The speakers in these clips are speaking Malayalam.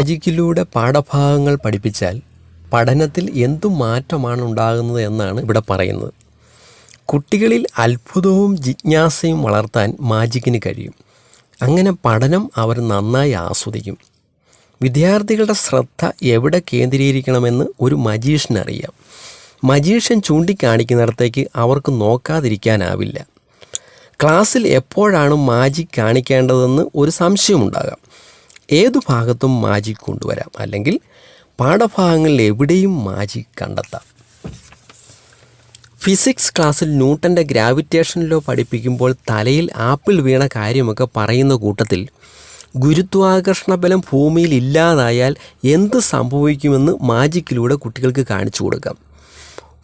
മാജിക്കിലൂടെ പാഠഭാഗങ്ങൾ പഠിപ്പിച്ചാൽ പഠനത്തിൽ എന്തു മാറ്റമാണ് ഉണ്ടാകുന്നത് എന്നാണ് ഇവിടെ പറയുന്നത്. കുട്ടികളിൽ അത്ഭുതവും ജിജ്ഞാസയും വളർത്താൻ മാജിക്കിന് കഴിയും. അങ്ങനെ പഠനം അവർ നന്നായി ആസ്വദിക്കും. വിദ്യാർത്ഥികളുടെ ശ്രദ്ധ എവിടെ കേന്ദ്രീകരിക്കണമെന്ന് ഒരു മജീഷ്യന് അറിയാം. മജീഷ്യൻ ചൂണ്ടിക്കാണിക്കുന്നിടത്തേക്ക് അവർക്ക് നോക്കാതിരിക്കാനാവില്ല. ക്ലാസ്സിൽ എപ്പോഴാണ് മാജിക് കാണിക്കേണ്ടതെന്ന് ഒരു സംശയമുണ്ടാകാം. ഏതു ഭാഗത്തും മാജിക് കൊണ്ടുവരാം. അല്ലെങ്കിൽ പാഠഭാഗങ്ങളിൽ എവിടെയും മാജിക് കണ്ടെത്താം. ഫിസിക്സ് ക്ലാസ്സിൽ ന്യൂട്ടന്റെ ഗ്രാവിറ്റേഷനിലോ പഠിപ്പിക്കുമ്പോൾ തലയിൽ ആപ്പിൾ വീണ കാര്യമൊക്കെ പറയുന്ന കൂട്ടത്തിൽ ഗുരുത്വാകർഷണ ബലം ഭൂമിയിൽ ഇല്ലാതായാൽ എന്ത് സംഭവിക്കുമെന്ന് മാജിക്കിലൂടെ കുട്ടികൾക്ക് കാണിച്ചു കൊടുക്കാം.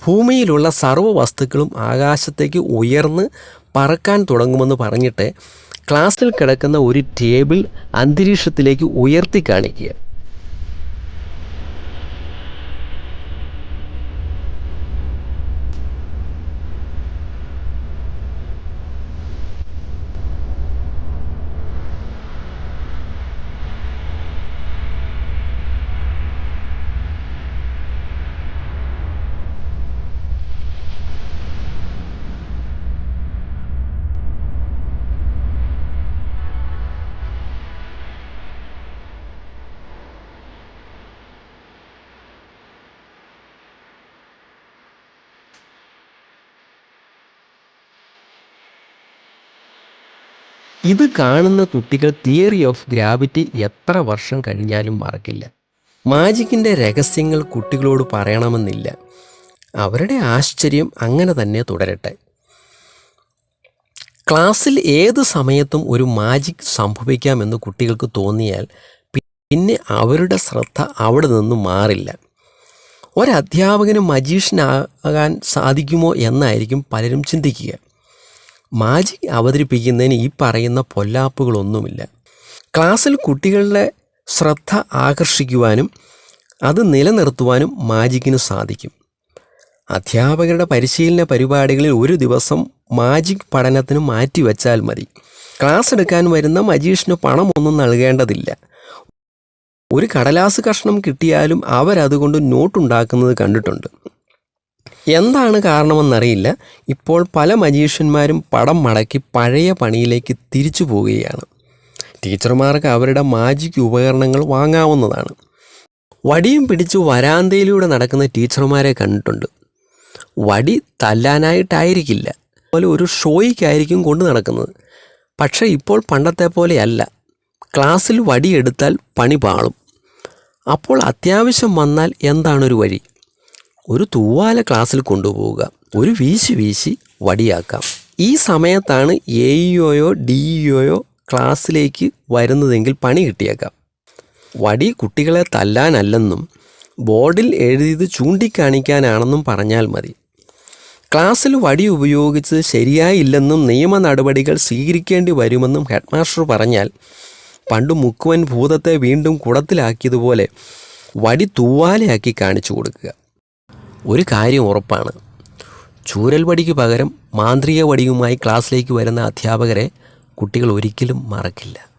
ഭൂമിയിലുള്ള സർവ വസ്തുക്കളും ആകാശത്തേക്ക് ഉയർന്ന് പറക്കാൻ തുടങ്ങുമെന്ന് പറഞ്ഞിട്ട് ക്ലാസ്സിൽ കിടക്കുന്ന ഒരു ടേബിൾ അന്തരീക്ഷത്തിലേക്ക് ഉയർത്തി കാണിക്കുക. ഇത് കാണുന്ന കുട്ടികൾ തിയറി ഓഫ് ഗ്രാവിറ്റി എത്ര വർഷം കഴിഞ്ഞാലും മറക്കില്ല. മാജിക്കിന്റെ രഹസ്യങ്ങൾ കുട്ടികളോട് പറയണമെന്നില്ല. അവരുടെ ആശ്ചര്യം അങ്ങനെ തന്നെ തുടരട്ടെ. ക്ലാസ്സിൽ ഏത് സമയത്തും ഒരു മാജിക് സംഭവിക്കാമെന്ന് കുട്ടികൾക്ക് തോന്നിയാൽ പിന്നെ അവരുടെ ശ്രദ്ധ അവിടെ നിന്നും മാറില്ല. ഒരധ്യാപകന് മജീഷ്യനാകാൻ സാധിക്കുമോ എന്നായിരിക്കും പലരും ചിന്തിക്കുക. മാജിക് അവതരിപ്പിക്കുന്നതിന് ഈ പറയുന്ന പൊല്ലാപ്പുകളൊന്നുമില്ല. ക്ലാസ്സിൽ കുട്ടികളുടെ ശ്രദ്ധ ആകർഷിക്കുവാനും അത് നിലനിർത്തുവാനും മാജിക്കിന് സാധിക്കും. അധ്യാപകരുടെ പരിശീലന പരിപാടികളിൽ ഒരു ദിവസം മാജിക് പഠനത്തിന് മാറ്റിവെച്ചാൽ മതി. ക്ലാസ് എടുക്കാൻ വരുന്ന മജീഷിന് പണമൊന്നും നൽകേണ്ടതില്ല. ഒരു കടലാസ് കഷ്ണം കിട്ടിയാലും അവരതുകൊണ്ട് നോട്ടുണ്ടാക്കുന്നത് കണ്ടിട്ടുണ്ട്. എന്താണ് കാരണമെന്നറിയില്ല. ഇപ്പോൾ പല മജീഷ്യന്മാരും പടം മടക്കി പഴയ പണിയിലേക്ക് തിരിച്ചു പോവുകയാണ്. ടീച്ചർമാർക്ക് അവരുടെ മാജിക് ഉപകരണങ്ങൾ വാങ്ങാവുന്നതാണ്. വടിയും പിടിച്ച് വരാന്തയിലൂടെ നടക്കുന്ന ടീച്ചർമാരെ കണ്ടിട്ടുണ്ട്. വടി തല്ലാനായിട്ടായിരിക്കില്ല. അതുപോലെ ഒരു ഷോയ്ക്കായിരിക്കും കൊണ്ട് നടക്കുന്നത്. പക്ഷേ ഇപ്പോൾ പണ്ടത്തെ പോലെയല്ല. ക്ലാസ്സിൽ വടിയെടുത്താൽ പണി പാളും. അപ്പോൾ അത്യാവശ്യം വന്നാൽ എന്താണൊരു വഴി? ഒരു തൂവാല ക്ലാസ്സിൽ കൊണ്ടുപോവുക. ഒരു വീശി വീശി വടിയാക്കാം. ഈ സമയത്താണ് എ ഇഒയോ ഡി ഇഒയോ ക്ലാസ്സിലേക്ക് വരുന്നതെങ്കിൽ പണി കിട്ടിയേക്കാം. വടി കുട്ടികളെ തല്ലാനല്ലെന്നും ബോർഡിൽ എഴുതിയത് ചൂണ്ടിക്കാണിക്കാനാണെന്നും പറഞ്ഞാൽ മതി. ക്ലാസ്സിൽ വടി ഉപയോഗിച്ചത് ശരിയായില്ലെന്നും നിയമ നടപടികൾ സ്വീകരിക്കേണ്ടി വരുമെന്നും ഹെഡ്മാസ്റ്റർ പറഞ്ഞാൽ പണ്ട് മുക്കുവൻ ഭൂതത്തെ വീണ്ടും കുടത്തിലാക്കിയതുപോലെ വടി തൂവാലയാക്കി കാണിച്ചു കൊടുക്കുക. ഒരു കാര്യം ഉറപ്പാണ്. ചൂരൽ വടിക്ക് പകരം മാന്ത്രിക വടിയുമായി ക്ലാസ്സിലേക്ക് വരുന്ന അധ്യാപകരെ കുട്ടികൾ ഒരിക്കലും മറക്കില്ല.